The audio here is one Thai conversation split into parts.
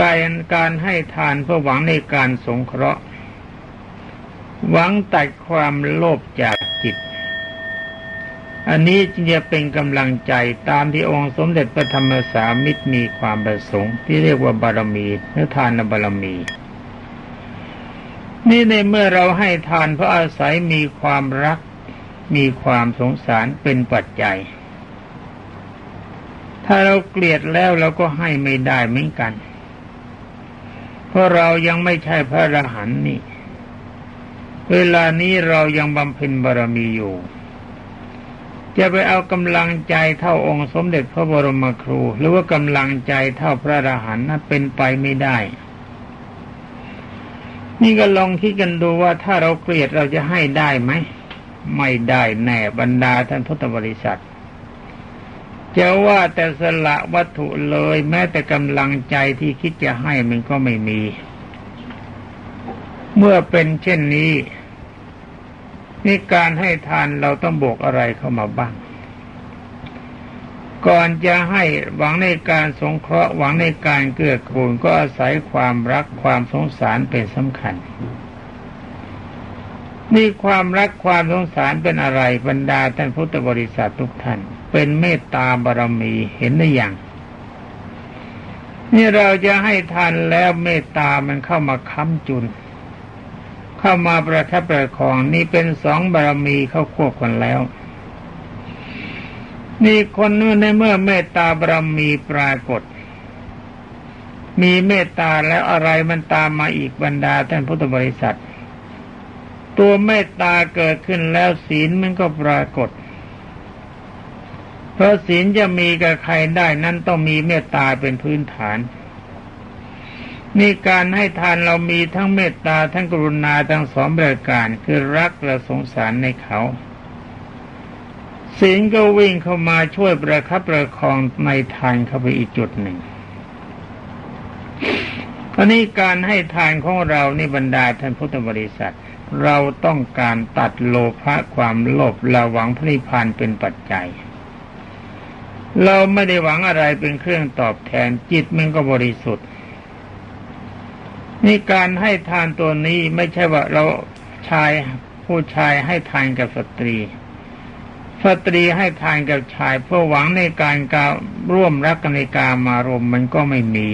การการให้ทานเพื่อหวังในการสงเคราะห์ หวังตัดความโลภจากจิต อันนี้จึงจะเป็นกำลังใจตามที่องค์สมเด็จพระธรรมสามิตรมีความประสงค์ ที่เรียกว่าบารมีหรือทานบารมี นี่ในเมื่อเราให้ทานเพราะอาศัยมีความรัก มีความสงสารเป็นปัจจัย ถ้าเราเกลียดแล้วเราก็ให้ไม่ได้เหมือนกัน เพราะเรายังไม่ใช่พระอรหันต์นี่ เวลานี้เรายังบำเพ็ญบารมีอยู่ จะไปเอากำลังใจเท่าองค์สมเด็จพระบรมครู หรือว่ากำลังใจเท่าพระอรหันต์นั้นเป็นไปไม่ได้ นี่ก็ลองคิดกันดูว่าถ้าเราเกลียดเราจะให้ได้ไหม ไม่ได้แน่บรรดาท่านพุทธบริษัท จะว่าแต่สละวัตถุเลยแม้แต่กำลังใจที่คิดจะให้มันก็ไม่มี เมื่อเป็นเช่นนี้นี่การให้ทานเราต้องบวกอะไรเข้ามาบ้าง ก่อนจะให้หวังในการสงเคราะห์หวังในการเกื้อกูลก็อาศัยความรักความสงสารเป็นสำคัญนี่ความรักความสงสารเป็นอะไรบรรดาท่านพุทธบริษัททุกท่าน เป็นเมตตาบารมีเห็นได้อย่าง นี่เราจะให้ทานแล้วเมตตามันเข้ามาค้ำจุน เข้ามาประทับประคองนี่เป็นสองบารมีเข้าควบกันแล้ว นี่คนในเมื่อเมตตาบารมีปรากฏ มีเมตตาแล้วอะไรมันตามมาอีกบรรดาท่านพุทธบริษัทตัวเมตตาเกิดขึ้นแล้วศีลมันก็ปรากฏ เพราะศีลจะมีกับใครได้นั้นต้องมีเมตตาเป็นพื้นฐานนี่การให้ทานเรามีทั้งเมตตาทั้งกรุณาทั้งสองประการคือรักและสงสารในเขาศีลก็วิ่งเข้ามาช่วยประคับประคองในทานเข้าไปอีกจุดหนึ่งตอนนี้การให้ทานของเรานี่บรรดาท่านพุทธบริษัท เราต้องการตัดโลภะความโลภเราหวังพระนิพพานเป็นปัจจัย เราไม่ได้หวังอะไรเป็นเครื่องตอบแทนจิตมันก็บริสุทธิ์นี่การให้ทานตัวนี้ไม่ใช่ว่าเราชายผู้ชายให้ทานกับสตรี สตรีให้ทานกับชายเพื่อหวังในการการร่วมรักกันในการมารมมันก็ไม่มี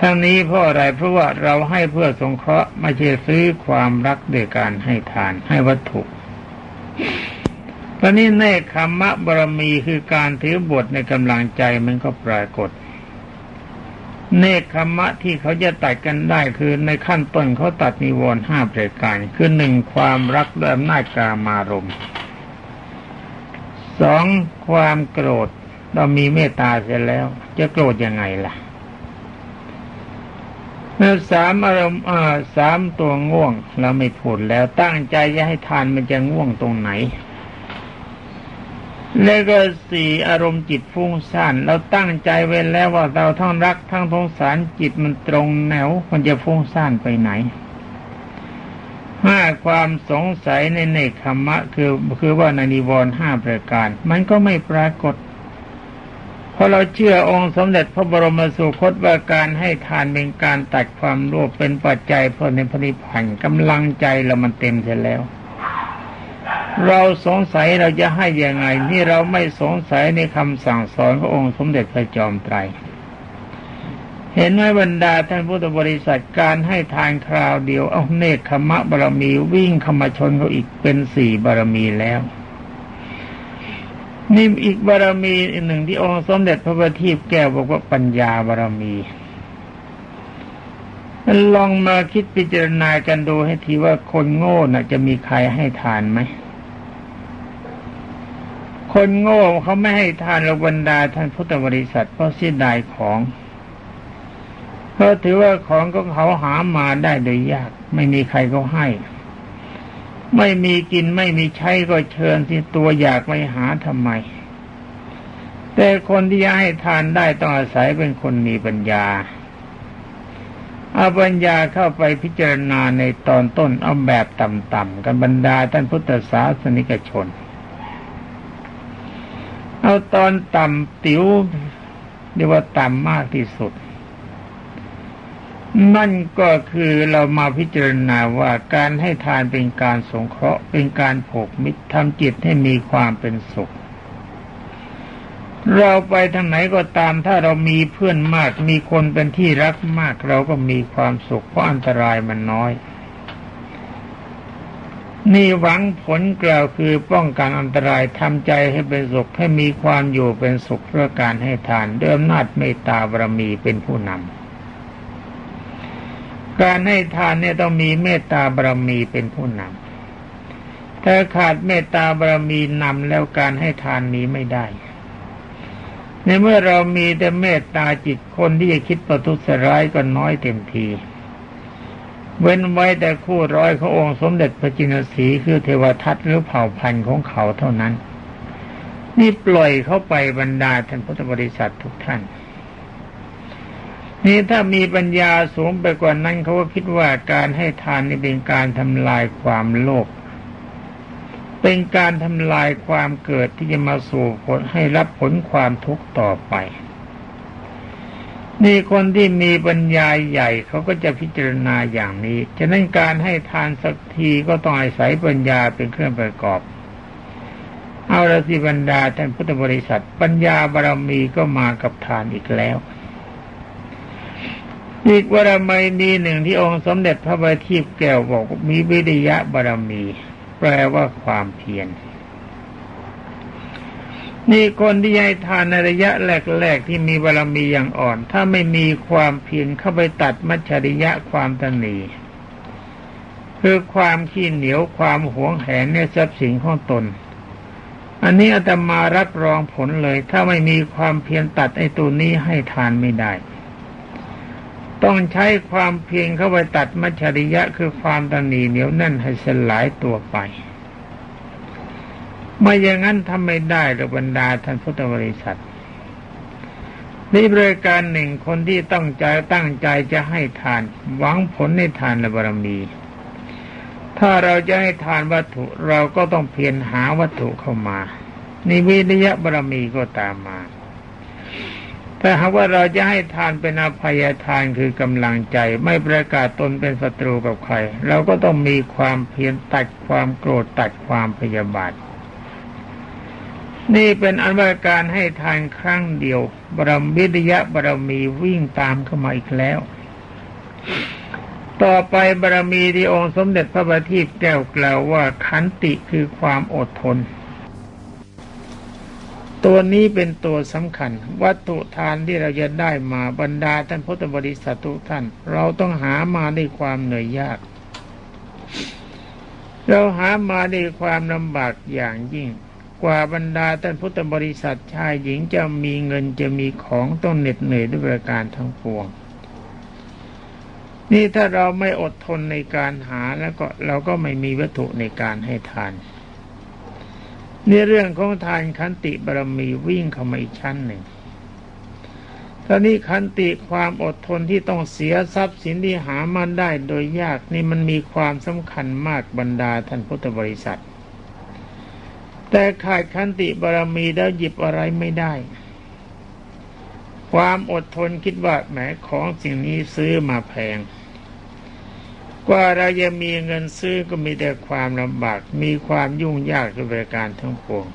ทั้งนี้เพราะอะไรเพราะว่าเราให้เพื่อสงเคราะห์ไม่ใช่ซื้อความรักด้วยการให้ทานให้วัตถุ ตอนนี้เนคขมะบารมีคือการถือบทในกำลังใจมันก็ปรากฏ เนคขมะที่เขาจะตัดกันได้คือในขั้นต้นเขาตัดนิวรณ์ห้าประการ คือหนึ่งความรักด้วยอำนาจกามารมสองความโกรธเรามีเมตตาเสร็จแล้ว จะโกรธยังไงล่ะแล้วสามอารมณ์สามตัวง่วงเราไม่พูดแล้วตั้งใจจะให้ทานมันจะง่วงตรงไหน แล้วก็สี่อารมณ์จิตฟุ้งซ่านเราตั้งใจไว้แล้วว่าเราทั้งรักทั้งสงสารจิตมันตรงแนวมันจะฟุ้งซ่านไปไหนห้าความสงสัยในเนคขมะคือคือว่าในนิวรณ์ห้าประการ มันก็ไม่ปรากฏเพราะเราเชื่อองค์สมเด็จพระบรมสุคตว่าการให้ทานเป็นการตัดความโลภเป็นปัจจัยเพื่อในพระนิพพานกำลังใจเรามันเต็มเสร็จแล้ว เราสงสัยเราจะให้ยังไงนี่เราไม่สงสัยในคำสั่งสอนขององค์สมเด็จพระจอมไตร เห็นไหมบรรดาท่านพุทธบริษัทการให้ทานคราวเดียว เอาเนคขมะบารมีวิ่งขมาชนเขาอีกเป็นสี่บารมีแล้วนี่อีกบารมีหนึ่งที่องค์สมเด็จพระบัณฑิตแก้วบอกว่าปัญญาบารมีลองมาคิดพิจารณากันดูให้ทีว่าคนโง่น่ะ จะมีใครให้ทานไหม คนโง่เขาไม่ให้ทานเราบรรดาท่านพุทธบริษัทเพราะเสียดายของเพราะถือว่าของก็เขาหามาได้โดยยาก ไม่มีใครเขาให้ ไม่มีกินไม่มีใช้ก็เชิญที่ตัวอยากไปหาทำไม แต่คนที่จะให้ทานได้ต้องอาศัยเป็นคนมีปัญญาเอาปัญญาเข้าไปพิจารณาในตอนต้นเอาแบบต่ำๆกันบรรดาท่านพุทธศาสนิกชน เอาตอนต่ำติ๋วเรียกว่าต่ำมากที่สุด นั่นก็คือเรามาพิจารณาว่าการให้ทานเป็นการสงเคราะห์เป็นการผูกมิตรทำจิตให้มีความเป็นสุข เราไปทางไหนก็ตามถ้าเรามีเพื่อนมาก มีคนเป็นที่รักมาก เราก็มีความสุขเพราะอันตรายมันน้อย นี่หวังผลกล่าวคือป้องกันอันตรายทำใจให้เป็นสุขให้มีความอยู่เป็นสุขเพื่อการให้ทานเดิมนาจเมตตาบารมีเป็นผู้นำการให้ทานเนี่ยต้องมีเมตตาบารมีเป็นผู้นำถ้าขาดเมตตาบารมีนำแล้วการให้ทานนี้ไม่ได้ ในเมื่อเรามีแต่เมตตาจิตคนที่จะคิดประทุษร้ายก็น้อยเต็มที เว้นไว้แต่คู่ร้อยขององค์สมเด็จพระจินสีคือเทวทัตหรือเผ่าพันธุ์ของเขาเท่านั้น นี่ปล่อยเข้าไปบรรดาท่านพุทธบริษัททุกท่าน นี่ถ้ามีปัญญาสูงไปกว่านั้นเขาก็คิดว่าการให้ทานนี่เป็นการทำลายความโลภเป็นการทำลายความเกิดที่จะมาสู่ผลให้รับผลความทุกข์ต่อไป นี่คนที่มีปัญญาใหญ่เขาก็จะพิจารณาอย่างนี้ ฉะนั้นการให้ทานสักทีก็ต้องอาศัยปัญญาเป็นเครื่องประกอบ เอาละสิบรรดาท่านพุทธบริษัท ปัญญาบารมีก็มากับทานอีกแล้ว อีกบารมีมีหนึ่งที่องค์สมเด็จพระบัณฑิตแก้วบอกมีวิริยะบารมี แปลว่าความเพียร นี่คนที่ให้ทานในระยะแรกๆที่มีบารมีอย่างอ่อน ถ้าไม่มีความเพียรเข้าไปตัดมัจฉริยะความตนีคือความขี้เหนียวความหวงแหนในทรัพย์สินของตน อันนี้อาตมารับรองผลเลย ถ้าไม่มีความเพียรตัดไอ้ตัวนี้ให้ทานไม่ได้ ต้องใช้ความเพียรเข้าไปตัดมัจฉริยะคือความตนีเหนียวแน่นให้สลายตัวไป ไม่อย่างนั้นทำไม่ได้หรือบรรดาท่านพุทธบริษัทนี่บริการหนึ่งคนที่ต้องใจตั้งใจจะให้ทาน หวังผลในทานและบารมี ถ้าเราจะให้ทานวัตถุเราก็ต้องเพียรหาวัตถุเข้ามานี่วิริยะบารมีก็ตามมาถ้าหากว่าเราจะให้ทานเป็นอภัยทานคือกำลังใจ ไม่ประกาศตนเป็นศัตรูกับใคร เราก็ต้องมีความเพียรตัดความโกรธตัดความพยาบาท นี่เป็นอันว่าการให้ทานครั้งเดียวบรมวิทยะบารมีวิ่งตามเข้ามาอีกแล้ว ต่อไปบารมีที่องค์สมเด็จพระบัณฑิตแก้วกล่าวว่าขันติคือความอดทน ตัวนี้เป็นตัวสำคัญ วัตถุทานที่เราจะได้มาบรรดาท่านพุทธบริษัททุกท่าน เราต้องหามาด้วยความเหนื่อยยาก เราหามาด้วยความลำบากอย่างยิ่ง กว่าบรรดาท่านพุทธบริษัทชายหญิงจะมีเงินจะมีของต้องเหน็ดเหนื่อยด้วยประการทั้งปวง นี่ถ้าเราไม่อดทนในการหาแล้วก็เราก็ไม่มีวัตถุในการให้ทานในเรื่องของทานขันติบารมีวิ่งเข้ามาอีกชั้นหนึ่งตอนนี้ขันติความอดทนที่ต้องเสียทรัพย์สินที่หามาได้โดยยากนี่มันมีความสำคัญมากบรรดาท่านพุทธบริษัท แต่ขาดขันติบารมีแล้วหยิบอะไรไม่ได้ ความอดทนคิดว่าแหมของสิ่งนี้ซื้อมาแพง กว่าเราจะมีเงินซื้อก็มีแต่ความลำบาก มีความยุ่งยากกับรายการทั้งปวง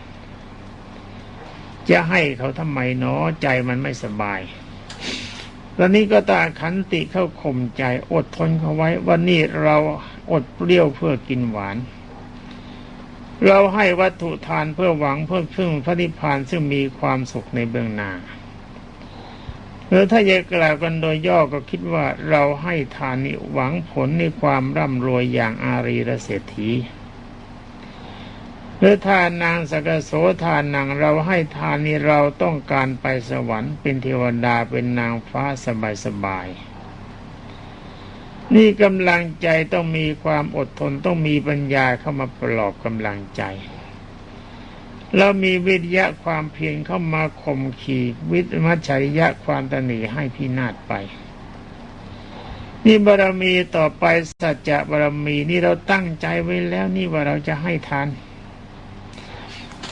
จะให้เขาทำไมเนาะใจมันไม่สบายตอนนี้ก็ตาขันติเข้าข่มใจอดทนเขาไว้วันนี้เราอดเปรี้ยวเพื่อกินหวาน เราให้วัตถุทานเพื่อหวังเพื่อพึ่งพระนิพพานซึ่งมีความสุขในเบื้องหน้าหรือถ้าจะกล่าวกันโดยย่อก็คิดว่าเราให้ทานนี้หวังผลในความร่ำรวยอย่างอารีรเศรษฐีหรือทานนางสกโสทานนางเราให้ทานนี้เราต้องการไปสวรรค์เป็นเทวดาเป็นนางฟ้าสบายสบาย นี่กำลังใจต้องมีความอดทนต้องมีปัญญาเข้ามาปลอบกำลังใจ เรามีวิทยะความเพียรเข้ามาข่มขีวิทมัชริยะความตนีให้พินาศไป นี่บารมีต่อไปสัจจะบารมีนี่เราตั้งใจไว้แล้วนี่ว่าเราจะให้ทาน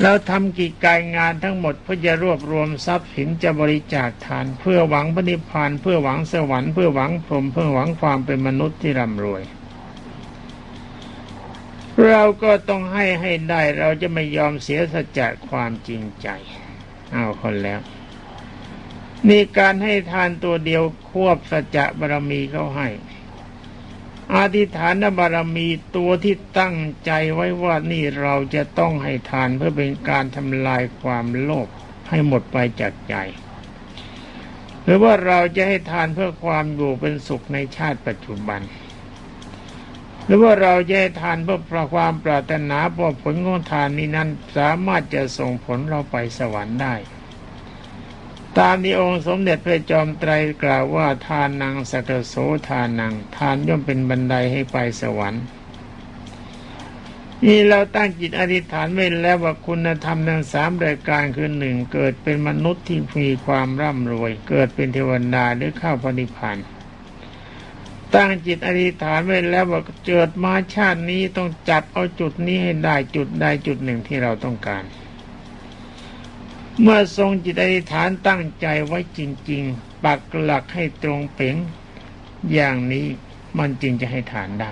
แล้วทำกิจการงานทั้งหมดเพื่อจะรวบรวมทรัพย์สินจะบริจาคทาน เพื่อหวังปณิพานเพื่อหวังสวรรค์เพื่อหวังพรหมเพื่อหวังความเป็นมนุษย์ที่ร่ำรวย เราก็ต้องให้ให้ได้เราจะไม่ยอมเสียสัจจะความจริงใจ เอาคนแล้ว นี่การให้ทานตัวเดียวควบสัจจะบารมีเขาให้ อธิษฐานบารมีตัวที่ตั้งใจไว้ว่านี่เราจะต้องให้ทานเพื่อเป็นการทำลายความโลภให้หมดไปจากใจ หรือว่าเราจะให้ทานเพื่อความอยู่เป็นสุขในชาติปัจจุบัน หรือว่าเราจะให้ทานเพื่อประความปรารถนาเพราะผลของทานนี้นั้น สามารถจะส่งผลเราไปสวรรค์ได้ ตามที่องค์สมเด็จพระจอมไตรกล่าวว่าทานนางสกโสทานังทานย่อมเป็นบันไดให้ไปสวรรค์นี่เราตั้งจิตอธิษฐานไว้แล้วว่าคุณธรรมทั้งสามรายการคือหนึ่งเกิดเป็นมนุษย์ที่มีความร่ำรวย เกิดเป็นเทวดาหรือข้าพนิพพานตั้งจิตอธิษฐานไว้แล้วว่าเกิดมาชาตินี้ต้องจับเอาจุดนี้ให้ได้จุดใดจุดหนึ่งที่เราต้องการ เมื่อทรงจิตอธิษฐานตั้งใจไว้จริง ๆ ปักหลักให้ตรงเป๋งอย่างนี้มันจึงจะให้ฐานได้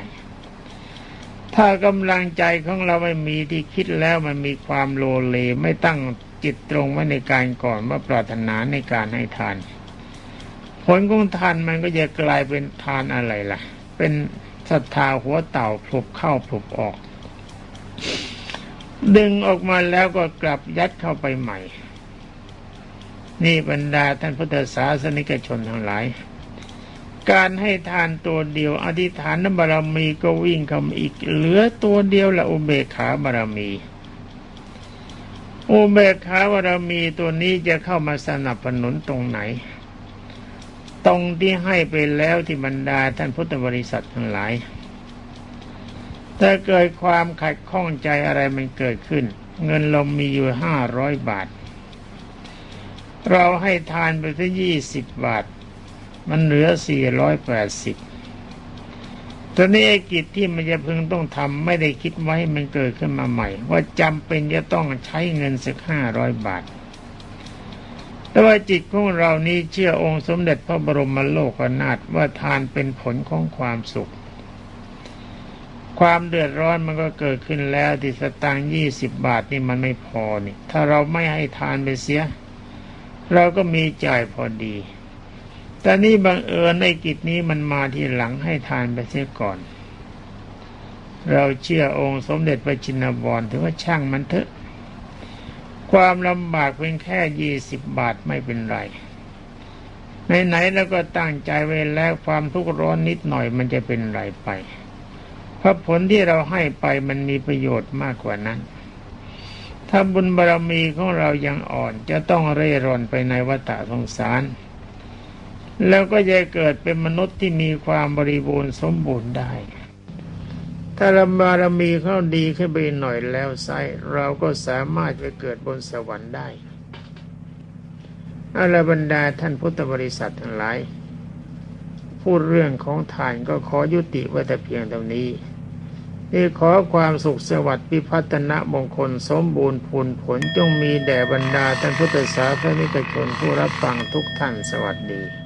ถ้ากำลังใจของเราไม่มีที่คิดแล้วมันมีความโลเลไม่ตั้งจิตตรงไว้ในการก่อนว่าปรารถนาในการให้ทาน ผลของทานมันก็จะกลายเป็นทานอะไรล่ะ เป็นศรัทธาหัวเต่าพลุบเข้าพลุบออก ดึงออกมาแล้วก็กลับยัดเข้าไปใหม่ นี่บรรดาท่านพุทธศาสนิกชนทั้งหลาย การให้ทานตัวเดียว อธิษฐานบารมีก็วิ่งเข้าอีกเหลือตัวเดียวละอุเบกขาบารมีอุเบกขาบารมีตัวนี้จะเข้ามาสนับสนุนตรงไหน ตรงที่ให้ไปแล้วที่บรรดาท่านพุทธบริษัททั้งหลายถ้าเกิดความขัดข้องใจอะไรมันเกิดขึ้น เงินเรามีอยู่ห้าร้อยบาท เราให้ทานไปที่ยี่สิบบาท มันเหลือสี่ร้อยแปดสิบตอนนี้ไอ้กิจที่มันจะพึงต้องทำไม่ได้คิดไว้มันเกิดขึ้นมาใหม่ ว่าจำเป็นจะต้องใช้เงินสักห้าร้อยบาท แต่ว่าจิตของเรานี้เชื่อองค์สมเด็จพระบรมโลกนาถว่าทานเป็นผลของความสุข ความเดือดร้อนมันก็เกิดขึ้นแล้วที่สตางค์ยี่สิบบาทนี่มันไม่พอนี่ ถ้าเราไม่ให้ทานไปเสีย เราก็มีจ่ายพอดี แต่นี่บังเอิญในกิจนี้มันมาที่หลังให้ทานไปเสียก่อน เราเชื่อองค์สมเด็จพระจินบรถือว่าช่างมันเถอะ ความลำบากเป็นแค่ยี่สิบบาทไม่เป็นไรไหนๆแล้วก็ตั้งใจไว้แล้วความทุกข์ร้อนนิดหน่อยมันจะเป็นไรไป เพราะผลที่เราให้ไปมันมีประโยชน์มากกว่านั้น ถ้าบุญบารรมีของเรายังอ่อนจะต้องเร่ร่อนไปในวัฏสงสาร แล้วก็จะเกิดเป็นมนุษย์ที่มีความบริบูรณ์สมบูรณ์ได้ ถ้าบารมีเขาดีขึ้นไปหน่อยแล้วไซเราก็สามารถไปเกิดบนสวรรค์ได้อาลบรรดาท่านพุทธบริษัททั้งหลาย พูดเรื่องของทานก็ขอยุติไว้แต่เพียงเท่านี้ นี่ขอความสุขสวัสดิ์พิพัฒนะมงคลสมบูรณ์ผลผลจงมีแด่บรรดาท่านพุทธศาสนิกชนผู้รับฟังทุกท่านสวัสดี